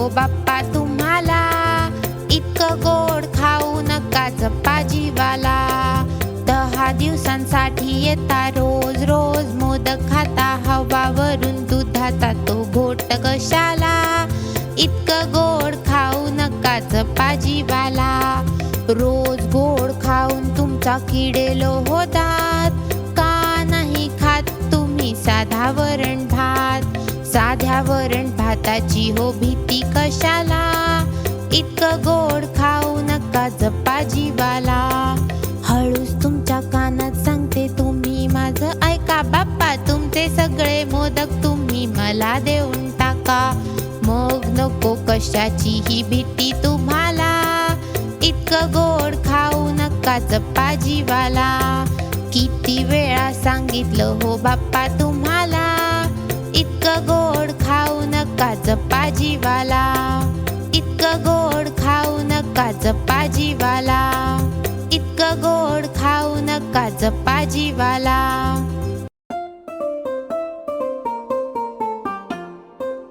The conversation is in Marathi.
हो बाप्पा तुम्हाला इतकं गोड खाऊ नका जप्पा जीवाला दहा दिवसांसाठी येता रोज रोज मोदक खाता हवावरून दुधाचा तो घोट कशाला? इतकं गोड खाऊ नका जप्पा जीवाला रोज गोड खाऊन तुमचा किडेलो होतात का नाही खात तुम्ही साधा वरण साध्या वरण भाताची हो भीती कशाला? इतकं गोड खाऊ नका जप्पा जीवाला. हळूच तुमच्या कानात सांगते तुम्ही माझं ऐका बाप्पा तुमचे सगळे मोदक तुम्ही मला देऊन टाका. मग नको कशाची ही भीती तुम्हाला. इतकं गोड खाऊ नका जप्पा जीवाला. किती वेळा सांगितलं हो बाप्पा तुम्हाला नका जीवाला इतकं गोड खाऊ नका जप्पा जीवाला इतकं गोड खाऊ नका जप्पा जीवाला